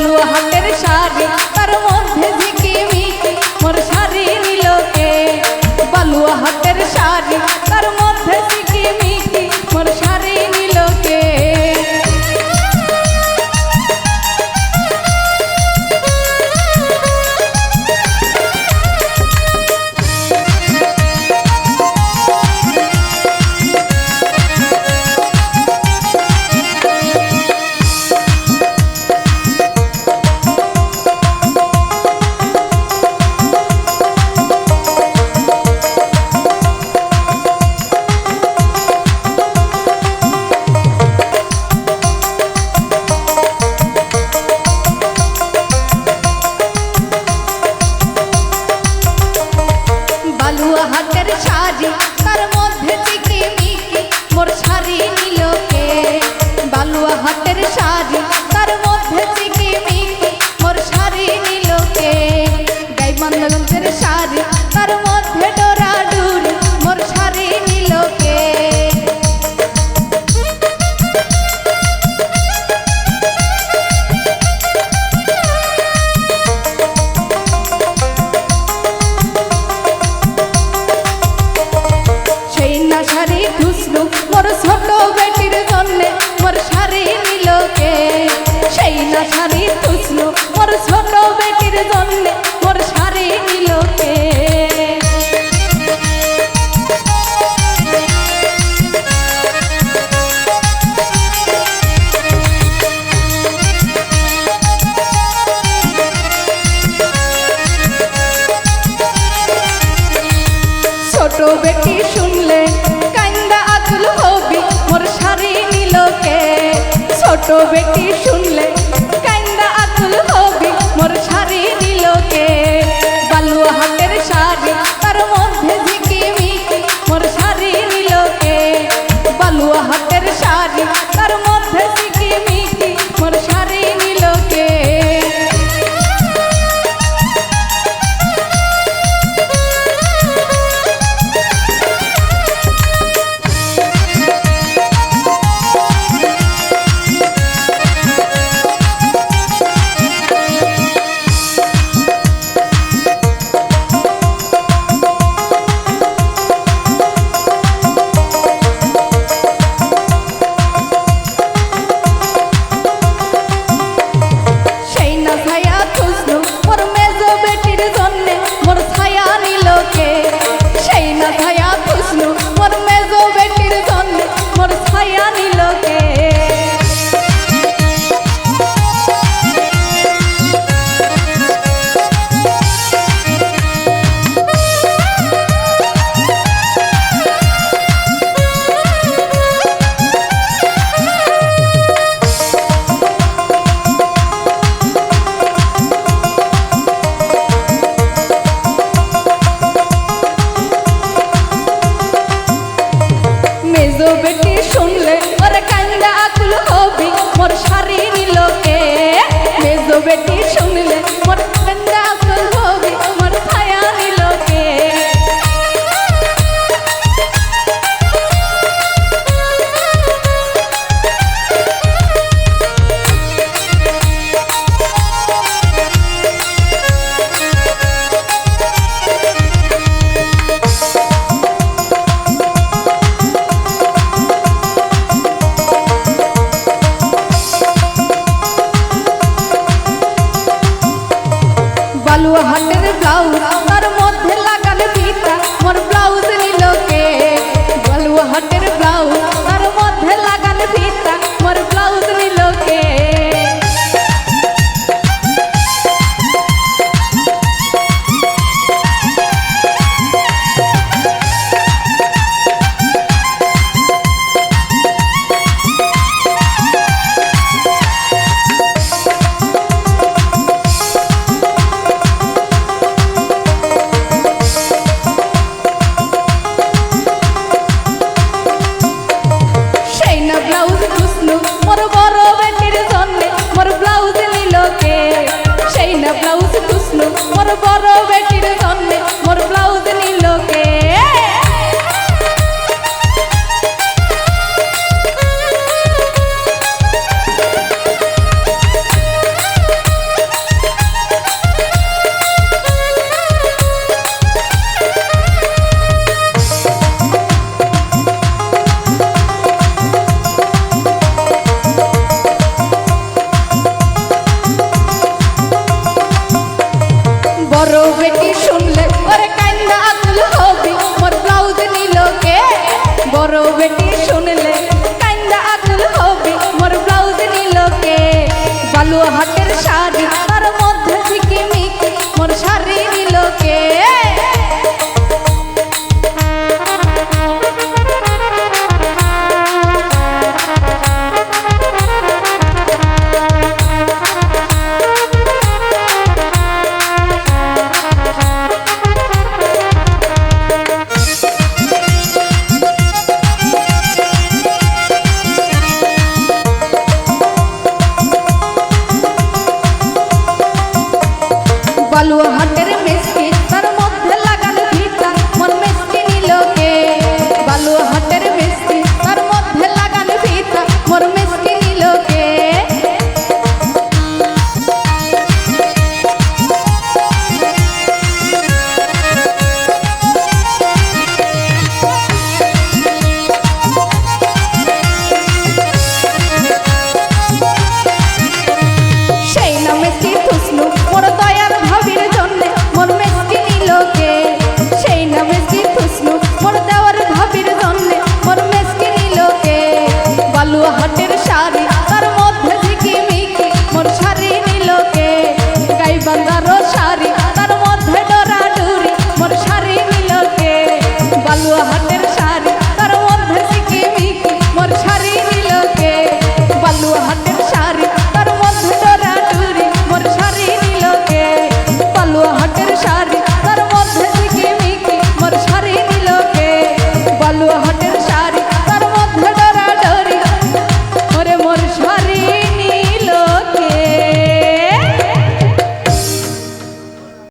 Ini. কত ব্যক্তি বেটা হবি মোর লোকে। মেজো বেটি শুনলে বড় বেটি শুনলে? ওরে কান্দা আতুল হবে, মোর ব্লাউজ নিল কে? বড় বেটি শুনলে? কান্দা আতুল হবে, মোর ব্লাউজ নিল কে? বালু হাটে body.